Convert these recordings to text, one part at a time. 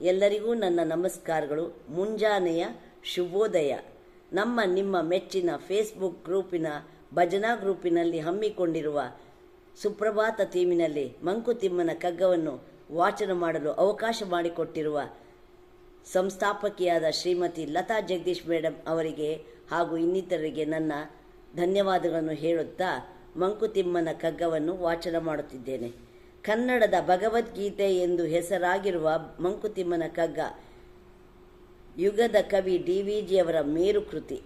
ಎಲ್ಲರಿಗೂ ನನ್ನ ನಮಸ್ಕಾರಗಳು. ಮುಂಜಾನೆಯ ಶುಭೋದಯ. ನಮ್ಮ, ನಿಮ್ಮ ಮೆಚ್ಚಿನ ಫೇಸ್ಬುಕ್ ಗ್ರೂಪಿನ ಭಜನಾ ಗ್ರೂಪಿನಲ್ಲಿ ಹಮ್ಮಿಕೊಂಡಿರುವ ಸುಪ್ರಭಾತ ಥೀಮಿನಲ್ಲಿ ಮಂಕುತಿಮ್ಮನ ಕಗ್ಗವನ್ನು ವಾಚನ ಮಾಡಲು ಅವಕಾಶ ಮಾಡಿಕೊಟ್ಟಿರುವ ಸಂಸ್ಥಾಪಕಿಯಾದ ಶ್ರೀಮತಿ ಲತಾ ಜಗದೀಶ್ ಮೇಡಮ್ ಅವರಿಗೆ ಹಾಗೂ ಇನ್ನಿತರರಿಗೆ ನನ್ನ ಧನ್ಯವಾದಗಳನ್ನು ಹೇಳುತ್ತಾ ಮಂಕುತಿಮ್ಮನ ಕಗ್ಗವನ್ನು ವಾಚನ ಮಾಡುತ್ತಿದ್ದೇನೆ. ಕನ್ನಡದ ಭಗವದ್ಗೀತೆ ಎಂದು ಹೆಸರಾಗಿರುವ ಮಂಕುತಿಮ್ಮನ ಕಗ್ಗ, ಯುಗದ ಕವಿ ಡಿ ವಿ ಜಿಯವರ ಮೇರು ಕೃತಿ,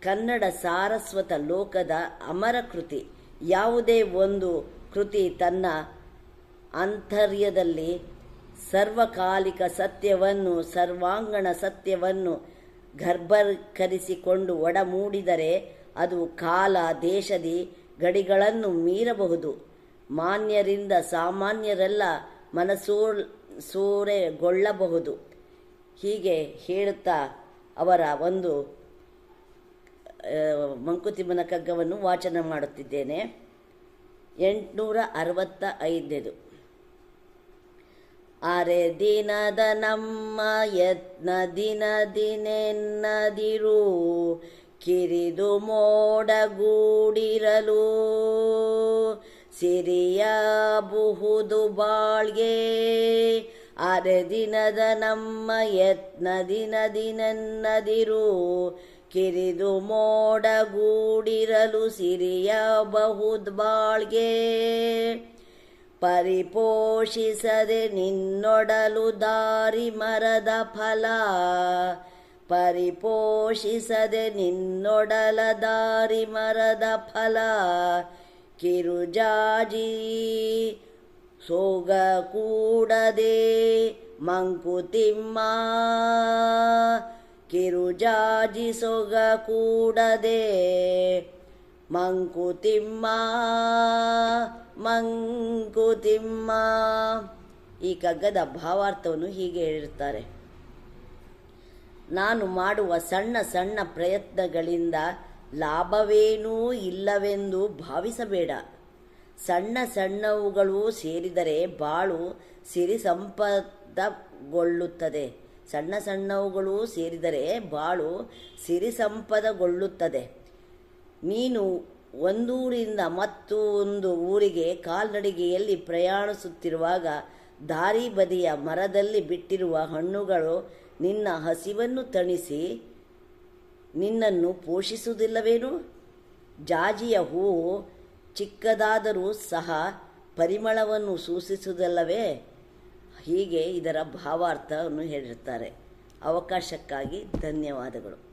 ಕನ್ನಡ ಸಾರಸ್ವತ ಲೋಕದ ಅಮರ ಕೃತಿ, ಯಾವುದೇ ಒಂದು ಕೃತಿ ತನ್ನ ಅಂತರ್ಯದಲ್ಲಿ ಸರ್ವಕಾಲಿಕ ಸತ್ಯವನ್ನು, ಸರ್ವಾಂಗಣ ಸತ್ಯವನ್ನು ಗರ್ಭಕರಿಸಿಕೊಂಡು ಒಡಮೂಡಿದರೆ ಅದು ಕಾಲ, ದೇಶದಿ ಗಡಿಗಳನ್ನು ಮೀರಬಹುದು. ಮಾನ್ಯರಿಂದ ಸಾಮಾನ್ಯರೆಲ್ಲ ಮನಸೂ ಸೂರೆಗೊಳ್ಳಬಹುದು. ಹೀಗೆ ಹೇಳುತ್ತಾ ಅವರ ಒಂದು ಮಂಕುತಿಮ್ಮನ ಕಗ್ಗವನ್ನು ವಾಚನ ಮಾಡುತ್ತಿದ್ದೇನೆ. ಎಂಟುನೂರ ಅರವತ್ತ ಐದನೇದು ಅರೆ ದಿನದ ನಮ್ಮ ಯತ್ನ ದಿನ ದಿನೆನ್ನದಿರು, ಕಿರಿದು ಮೋಡಗೂಡಿರಲು. ಸಿರಿಯಬಹುದು ಬಾಳ್ಗೆ. ಅರೆ ದಿನದ ನಮ್ಮ ಯತ್ನ ದಿನ ದಿನನ್ನದಿರು. ಕಿರಿದು ಮೋಡಗೂಡಿರಲು ಸಿರಿಯಬಹುದು ಬಾಳ್ಗೆ. ಪರಿಪೋಷಿಸದೆ ನಿನ್ನೊಡಲು ದಾರಿ ಮರದ ಫಲ. ಪರಿಪೋಷಿಸದೆ ನಿನ್ನೊಡಲ ದಾರಿ ಮರದ ಫಲ. ಕಿರುಜಾಜಿ ಸೋಗ ಕೂಡದೆ ಮಂಕುತಿಮ್ಮ ಕಿರುಜಾಜಿ ಸೊಗ ಕೂಡದೆ ಮಂಕುತಿಮ್ಮ ಮಂಕುತಿಮ್ಮ. ಈ ಕಗ್ಗದ ಭಾವಾರ್ಥವನ್ನು ಹೀಗೆ ಹೇಳಿರ್ತಾರೆ ನಾನು ಮಾಡುವ ಸಣ್ಣ ಸಣ್ಣ ಪ್ರಯತ್ನಗಳಿಂದ ಲಾಭವೇನೂ ಇಲ್ಲವೆಂದು ಭಾವಿಸಬೇಡ. ಸಣ್ಣ ಸಣ್ಣವುಗಳು ಸೇರಿದರೆ ಬಾಳು ಸಿರಿ ಸಂಪದಗೊಳ್ಳುತ್ತದೆ ಸಣ್ಣ ಸಣ್ಣವುಗಳು ಸೇರಿದರೆ ಬಾಳು ಸಿರಿ ಸಂಪದಗೊಳ್ಳುತ್ತದೆ ನೀನು ಒಂದೂರಿಂದ ಮತ್ತೊಂದು ಊರಿಗೆ ಕಾಲ್ನಡಿಗೆಯಲ್ಲಿ ಪ್ರಯಾಣಿಸುತ್ತಿರುವಾಗ ದಾರಿ ಬದಿಯ ಮರದಲ್ಲಿ ಬಿಟ್ಟಿರುವ ಹಣ್ಣುಗಳು ನಿನ್ನ ಹಸಿವನ್ನು ತಣಿಸಿ ನಿನ್ನನ್ನು ಪೋಷಿಸುವುದಿಲ್ಲವೇನು? ಜಾಜಿಯ ಹೂವು ಚಿಕ್ಕದಾದರೂ ಸಹ ಪರಿಮಳವನ್ನು ಸೂಚಿಸುವುದಲ್ಲವೇ? ಹೀಗೆ ಇದರ ಭಾವಾರ್ಥವನ್ನು ಹೇಳಿರ್ತಾರೆ ಅವಕಾಶಕ್ಕಾಗಿ ಧನ್ಯವಾದಗಳು.